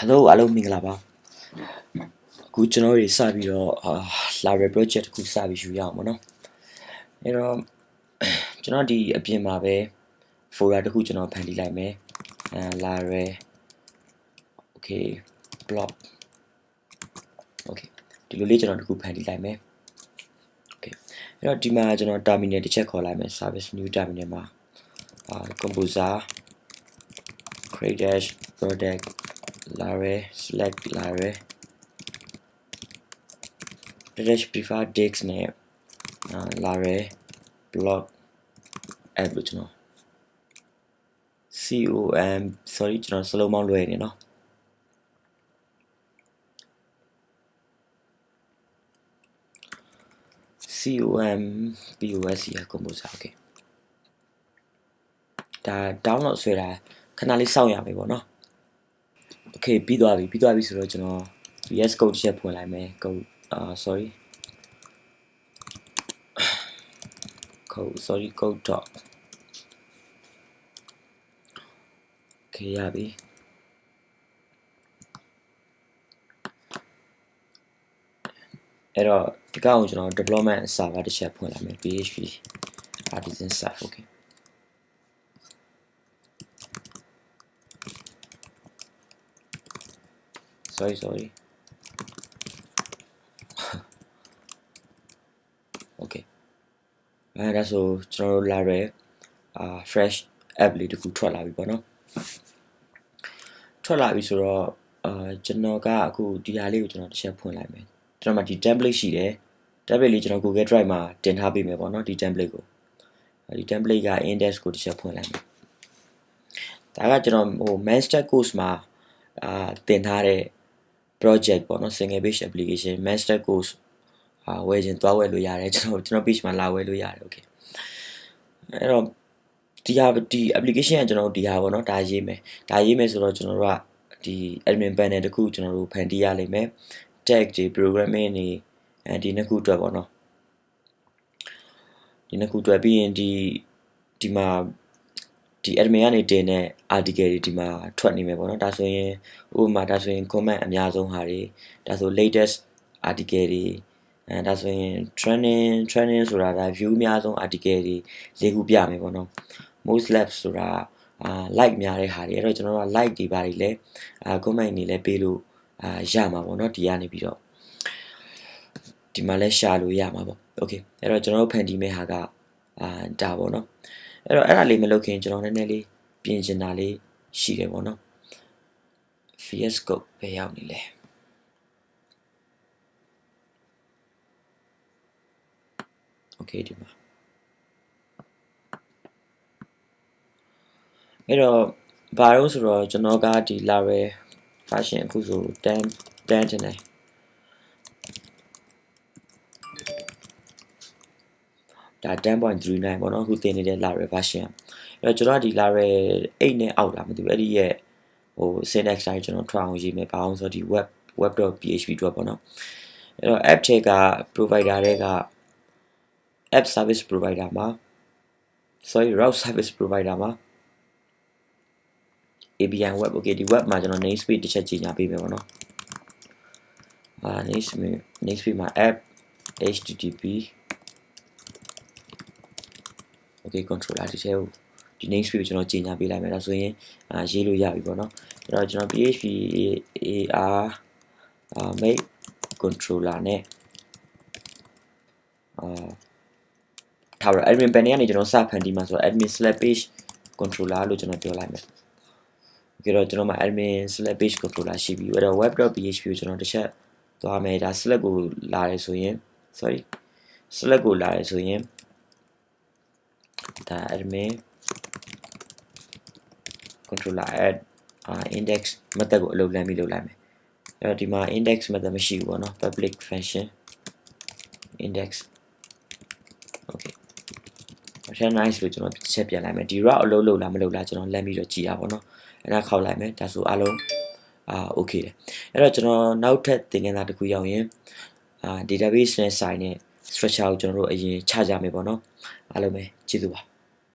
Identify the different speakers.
Speaker 1: Hello အားလုံးမင်္ဂလာပါအခုကျွန်တော်တွေစပြီးတော့အာ Laravel project တစ်ခုစပြီးယူရအောင်ပေါ့နော်အဲ့တော့ကျွန်တော်ဒီအပြင်မှာပဲ folder တစ်ခုကျွန်တော်ဖန်တီးလိုက်မယ်အဲ Laravel okay blog okay ဒီလိုလေးကျွန်တော်တစ်ခုဖန်တီးလိုက်မယ် okay အဲ့တော့ဒီမှာကျွန်တော် terminal တစ်ချက်ခေါ်လိုက်မယ် service new terminal မှာအာ composer create dash product Laravel select Laravel dash prefer disk နဲ့ Laravel blog add လို့ကျွန်တော် com sorry ကျွန်တော်စလုံးမောင်းလွယ်နေเนาะ com pos ရ composer okay ဒါ download ဆွဲတာခဏလေးစောင့်ရမယ်ပေါ့နော် okay ပြီးသွားပြီပြီးသွားပြီဆိုတော့ကျွန်တော် VS Code တစ်ချက်ဖွင့်လိုက်မယ် code အာ sorry code sorry code dot okay ရပြီအဲ့တော့ဒီကောင်ကိုကျွန်တော် development server တစ်ချက်ဖွင့်လိုက်မယ် php artisan stuff okay sorry sorry okay အဲဒါဆိုကျွန်တော်တို့လာရဲအာ fresh app လေးတခုထွက်လာပြီပေါ့နော်ထွက်လာပြီဆိုတော့အာကျွန်တော်ကအခုဒီဟာလေးကိုကျွန်တော်တစ်ချက်ဖွင့်လိုက်မယ်ကျွန်တော်မှာဒီ template ရှိတယ် template လေးကျွန်တော် Google Drive မှာတင်ထားပေးမယ်ပေါ့နော်ဒီ template ကိုဒီ template က index ကိုတစ်ချက်ဖွင့်လိုက်မယ်ဒါကကျွန်တော်ဟို master course မှာအာတင်ထားတဲ့ project ပေါ့နော် single page application master course အာဝယ်ခြင်းသွားဝယ်လို့ရတယ်ကျွန်တော်ကျွန်တော် page မှာလာဝယ်လို့ရတယ် okay အဲ့တော့ဒီဟာဒီ application ကကျွန်တော်ဒီဟာပေါ့နော်ဒါရေးမယ်ဒါရေးမယ်ဆိုတော့ကျွန်တော်တို့ကဒီ admin panel တခုကျွန်တော်တို့ဖန်တီးရလိမ့်မယ် tag တွေ programming တွေအဲဒီနှစ်ခုအတွက်ပေါ့နော်ဒီနှစ်ခုအတွက်ပြီးရင်ဒီဒီမှာ ဒီ admin ကနေတင်တဲ့ article တွေဒီမှာထွက်နေမယ်ပေါ့နော်ဒါဆိုရင်ဥပမာဒါဆိုရင် comment အများဆုံးဟာတွေဒါဆို latest article တွေအဲဒါဆိုရင် training training ဆိုတာဒါ view အများဆုံး article တွေလေးခုပြမယ်ပေါ့နော် most lab ဆိုတာအာ like များတဲ့ဟာတွေအဲ့တော့ကျွန်တော်တို့က like တွေပါတွေလဲအာ comment တွေလဲပေးလို့အာရမှာပေါ့နော်ဒီကနေပြီးတော့ဒီမှာလဲရှာလို့ရမှာပေါ့ okay အဲ့တော့ကျွန်တော်တို့ဖန်တီးမဲ့ဟာကအာဒါပေါ့နော် အဲ့တော့အဲ့ဒါလေးမလုပ်ခင်ကျွန်တော်နည်းနည်းလေးပြင်ချင်တာလေးရှိတယ်ပေါ့နော် VS Code ပဲရောက်နေလဲ okay ဒီမှာအဲ့တော့ဘာလို့ဆိုတော့ကျွန်တော်ကဒီလာရဲ version အခုဆို10 10တင်တယ် ဒါ10.39ပေါ့နော်အခုတင်နေတဲ့လာရဲ version အဲ့တော့ကျွန်တော်ကဒီလာရဲ8နဲ့အောက်လာမသိဘူးအဲ့ဒီရဲ့ဟို syntax တိုင်းကျွန်တော်ထွက်အောင်ရေးမယ်ဘာအောင်ဆိုတော့ဒီ web web.php တော့ပေါ့နော်အဲ့တော့ app ချက်က provider တွေက app service provider မှာ sorry route service provider မှာ API web okay ဒီ web မှာကျွန်တော် namespace တစ်ချက်ကြီးညာပေးမယ်ပေါ့နော်အာ namespace namespace မှာ app http okay controller တစ်ချက်ကိုဒီ namespace ကိုကျွန်တော်ကြီးညာပေးလိုက်မယ်ဒါဆိုရင်အာရေးလို့ရပြီပေါ့နော်အဲ့တော့ကျွန်တော် php ar make controller နဲ့အာထားရ admin panel ကနေကျွန်တော်စဖန်တီးမှာဆိုတော့ admin slash page controller လို့ကျွန်တော်ပြောလိုက်မယ်ကြတော့ကျွန်တော်မှာ admin slash page controller ရှိပြီအဲ့တော့ web.php ကိုကျွန်တော်တစ်ချက်သွားမယ်ဒါ slash ကိုလာရဲဆိုရင် sorry slash ကိုလာရဲဆိုရင် ဒါ admin controller add index method ကိုအလုပ်လမ်းပြီးလုပ်လိုက်မယ်အဲ့တော့ဒီမှာ index method မရှိဘူးပေါ့နော် public function index okay အထက် nice လို့ကျွန်တော်ချက်ပြန်လိုက်မယ်ဒီ route အလုပ်လုပ်လားမလုပ်လားကျွန်တော်လမ်းပြီးတော့ကြည့်ရပါတော့အဲ့ဒါခောက်လိုက်မယ်ဒါဆိုအားလုံးအာ okay တယ်အဲ့တော့ကျွန်တော်နောက်ထပ်သင်ခန်းစာတစ်ခုရောက်ရင်အာ database နဲ့ဆိုင်တဲ့ structure ကိုကျွန်တော်တို့အရင်ချကြမယ်ပေါ့နော်အားလုံးပဲကျေးဇူးပါ